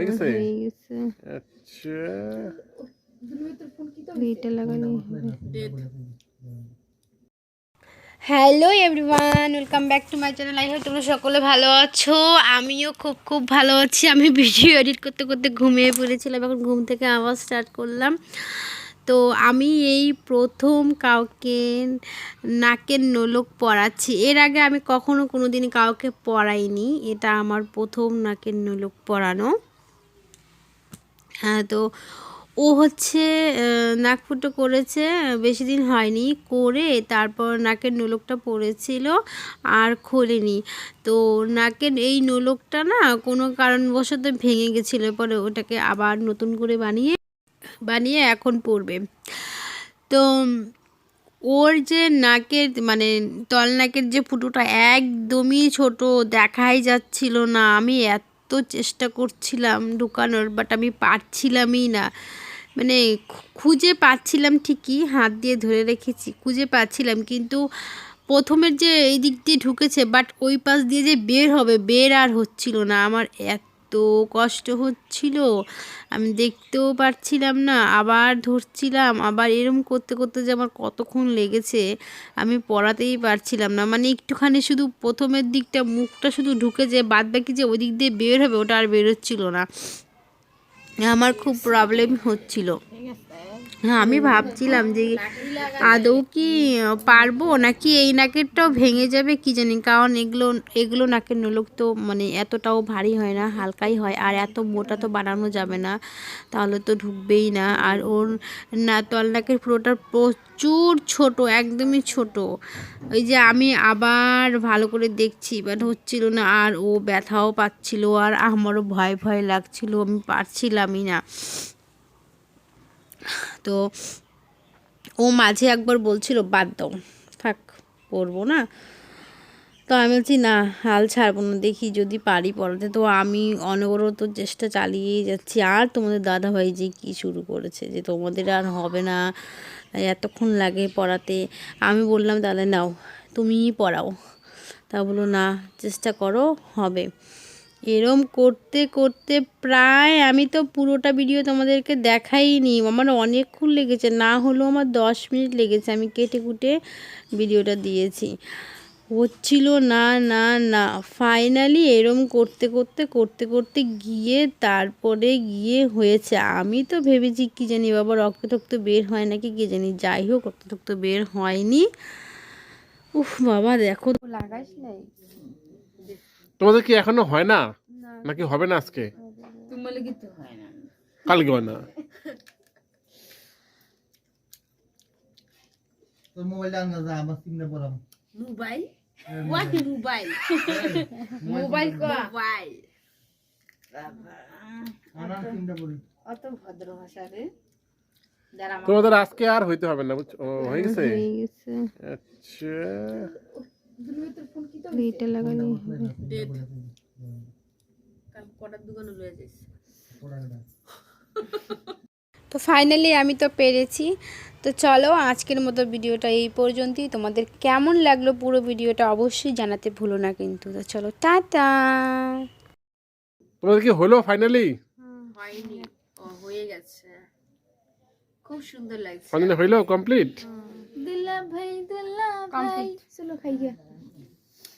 হয়ে গেছে হয়ে গেছে আচ্ছা লাগালে hello everyone welcome back to my channel I hope তোমরা সকলে ভালো আছো। আমিও খুব খুব ভালো আছি। আমি ভিডিও এডিট করতে করতে ঘুমিয়ে পড়েছিলাম। এখন ঘুম থেকে আওয়াজ স্টার্ট করলাম। তো আমি এই প্রথম কাউকে নাকের নোলক পরাচ্ছি। এর আগে আমি কখনো কোনো দিন কাউকে পরাইনি। এটা আমার প্রথম নাকের নোলক পরানো। হ্যাঁ তো ও হচ্ছে নাক ফুটো করেছে, বেশি দিন হয়নি, করে তারপর নাকের নোলকটা পড়েছিল আর খোলেনি। তো নাকের এই নোলকটা না কোনো কারণবশত ভেঙে গেছিল পরে ওটাকে আবার নতুন করে বানিয়ে বানিয়ে এখন পড়বে তো ওর যে নাকের মানে তল নাকের যে ফুটোটা একদমই ছোট, দেখাই যাচ্ছিল না। আমি এত চেষ্টা করছিলাম ঢুকানোর বাট আমি পারছিলামই না। মানে খুঁজে পাচ্ছিলাম ঠিকই, হাত দিয়ে ধরে রেখেছি, খুঁজে পাচ্ছিলাম, কিন্তু প্রথমের যে এই দিক দিয়ে ঢুকেছে বাট ওই পাশ দিয়ে যে বের হবে, বের আর হচ্ছিল না। আমার এত কষ্ট হচ্ছিল, আমি দেখতেও পারছিলাম না, আবার ধরছিলাম, আবার এরম করতে করতে যে আমার কতক্ষণ লেগেছে, আমি পড়াতেই পারছিলাম না। মানে একটুখানি শুধু প্রথমের দিকটা মুখটা শুধু ঢুকে যে বাদ বাকি যে ওই দিক দিয়ে বের হবে, ওটা আর বেরোচ্ছিল না। আমার খুব প্রবলেম হচ্ছিল। আমি ভাবছিলাম যে আদৌ কি পারব? নাকি এই নাকেরটাও ভেঙে যাবে কি জানি? কারণ এগুলো এগুলো নাকের নোলক তো মানে এতটাও ভারী হয় না, হালকাই হয়, আর এত মোটা তো বানানো যাবে না, তাহলে তো ঢুকবেই না। আর ওর না, তল নাকের পুরোটা প্রচুর ছোট, একদমই ছোট। ওই যে আমি আবার ভালো করে দেখছি বাট হচ্ছিল না, আর ও ব্যথাও পাচ্ছিল, আর আমারও ভয় ভয় লাগছিল, আমি পারছিলামই না। তো ও মাঝে একবার বলছিল, বাদ দাও, থাক, পড়ব না। তো আমি বলছি, না, হাল ছাড়বো না, দেখি যদি পারি পড়াতে। তো আমি অনবরত চেষ্টা চালিয়েই যাচ্ছি। আর তোমাদের দাদাভাই যে কী শুরু করেছে, যে তোমাদের আর হবে না এতক্ষণ লাগে পড়াতে। আমি বললাম তাহলে নাও, তুমিই পড়াও। তা বলো না, চেষ্টা করো, হবে। এরম করতে করতে প্রায় আমি তো পুরোটা ভিডিও তোমাদেরকে দেখাইনি। আমার অনেকক্ষণ লেগেছে, না হলেও আমার দশ মিনিট লেগেছে আমি কেটে কুটে ভিডিওটা দিয়েছি। হচ্ছিল না না না। ফাইনালি এরম করতে করতে করতে করতে গিয়ে তারপরে গিয়ে হয়েছে। আমি তো ভেবেছি, কী জানি বাবা রক্ত টক্ত বের হয় নাকি, কি জানি। যাই হোক রক্ত টক্ত বের হয়নি। উফ বাবা, দেখো। লাগাইস নাই? তোমাদের কি এখনও হয় না? নাকি হবে না আজকে? হয় কালকে হয় না। তোর মোবাইলটা আনবা যা আমার সিমটা পড়াম মোবাইল মোবাইল মোবাইল মোবাইল আমার সিমটা পড়ি। অত ভদ্র ভাষা রে। যারা আমার তোমাদের আজকে আর হইতে হবে না বুঝছ? ও, হয়ে গেছে? হয়ে গেছে। আচ্ছা। লাগালে তো ফাইনালি আমি তো পেরেছি। তো চলো আজকের মতো ভিডিওটা এই পর্যন্তই। তোমাদের কেমন লাগল পুরো ভিডিওটা অবশ্যই জানাতে ভুলো না কিন্তু। তো চলো টাটা। তোমাদের কি হলো ফাইনালি হয়নি। হয়ে গেছে। খুব সুন্দর লাগছে। ফাইনালি হইল কমপ্লিট दुल्ला भाई दुल्ला भाई। सुनो खाइए।